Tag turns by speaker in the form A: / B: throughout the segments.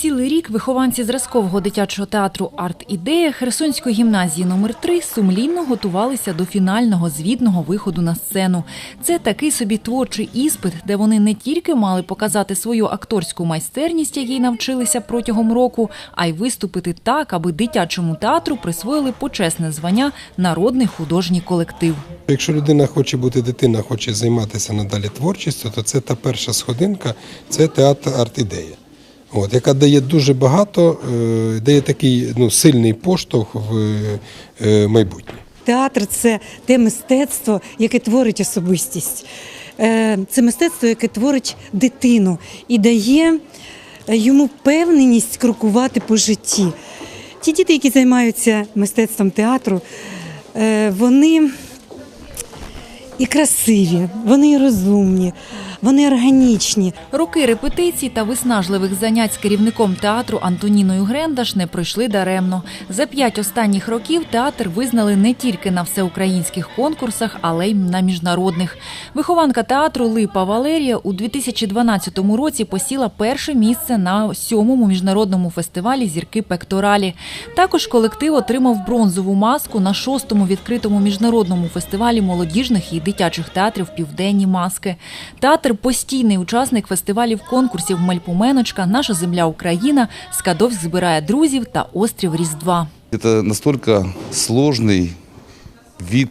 A: Цілий рік вихованці зразкового дитячого театру Арт-ідея Херсонської гімназії номер 3 сумлінно готувалися до фінального звітного виходу на сцену. Це такий собі творчий іспит, де вони не тільки мали показати свою акторську майстерність, якій навчилися протягом року, а й виступити так, аби дитячому театру присвоїли почесне звання Народний художній колектив.
B: Якщо людина хоче бути дитина, хоче займатися надалі творчістю, то це та перша сходинка, це театр арт-ідея. От, яка дає дуже багато, е, дає такий ну, сильний поштовх в е, майбутнє.
C: Театр це те мистецтво, яке творить особистість. Е, Це мистецтво, яке творить дитину і дає йому впевненість крокувати по житті. Ті діти, які займаються мистецтвом театру, вони і красиві, вони і розумні, вони органічні.
A: Роки репетицій та виснажливих занять з керівником театру Антоніною Грендаш не пройшли даремно. За п'ять останніх років театр визнали не тільки на всеукраїнських конкурсах, але й на міжнародних. Вихованка театру Липа Валерія у 2012 році посіла перше місце на сьомому міжнародному фестивалі Зірки Пекторалі. Також колектив отримав бронзову маску на шостому відкритому міжнародному фестивалі молодіжних і дитячих театрів Південні маски. Театр постійний учасник фестивалів конкурсів Мальпуменочка, Наша земля Україна, Скадовськ збирає друзів та Острів Різдва.
D: Это настолько сложный вид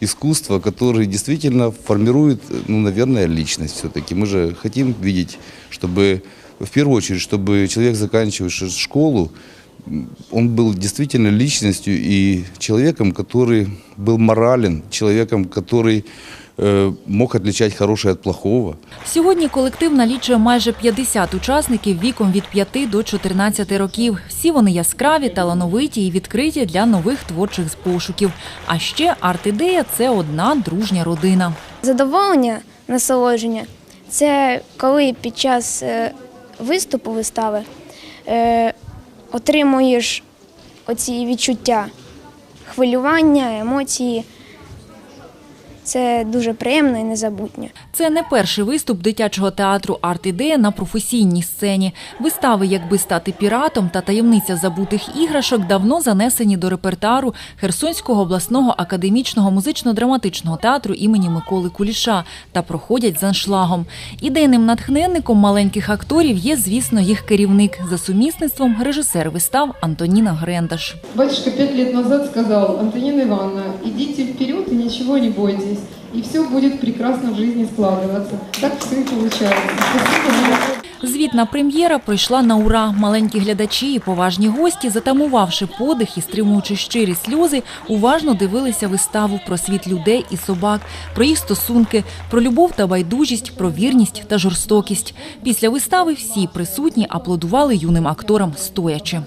D: искусства, который действительно формирует, ну, наверное, личность все-таки. Мы же хотим видеть, чтобы, в первую очередь, чтобы человек, заканчивающий школу, м, он был действительно личностью и человеком, который был морален, человеком, который э, мог отличать хорошее от плохого.
A: Сьогодні колектив налічує майже 50 учасників віком від 5 до 14 років. Всі вони яскраві, талановиті і відкриті для нових творчих пошуків. А ще арт-ідея це одна дружня родина.
E: Задоволення, насолодження це коли під час е, виступу вистави е, отримуєш оці відчуття хвилювання, емоції. Це дуже приємно і незабутньо.
A: Це не перший виступ дитячого театру «Арт-ідея» на професійній сцені. Вистави «Якби стати піратом» та «Таємниця забутих іграшок» давно занесені до репертуару Херсонського обласного академічного музично-драматичного театру імені Миколи Куліша та проходять з аншлагом. Ідейним натхненником маленьких акторів є, звісно, їх керівник за сумісництвом режисер вистав Антоніна Грендаш.
F: Батюшка пять лет назад сказал, Антонина Ивановна, идите вперед ничего не бойтесь, и все будет прекрасно в жизни складываться. Так все и получается.
A: Звітна прем'єра пройшла на ура. Маленькі глядачі і поважні гості, затамувавши подих і стримуючи щирі сльози, уважно дивилися виставу про світ людей і собак, про їх стосунки, про любов та байдужість, про вірність та жорстокість. Після вистави всі присутні аплодували юним акторам стоячи.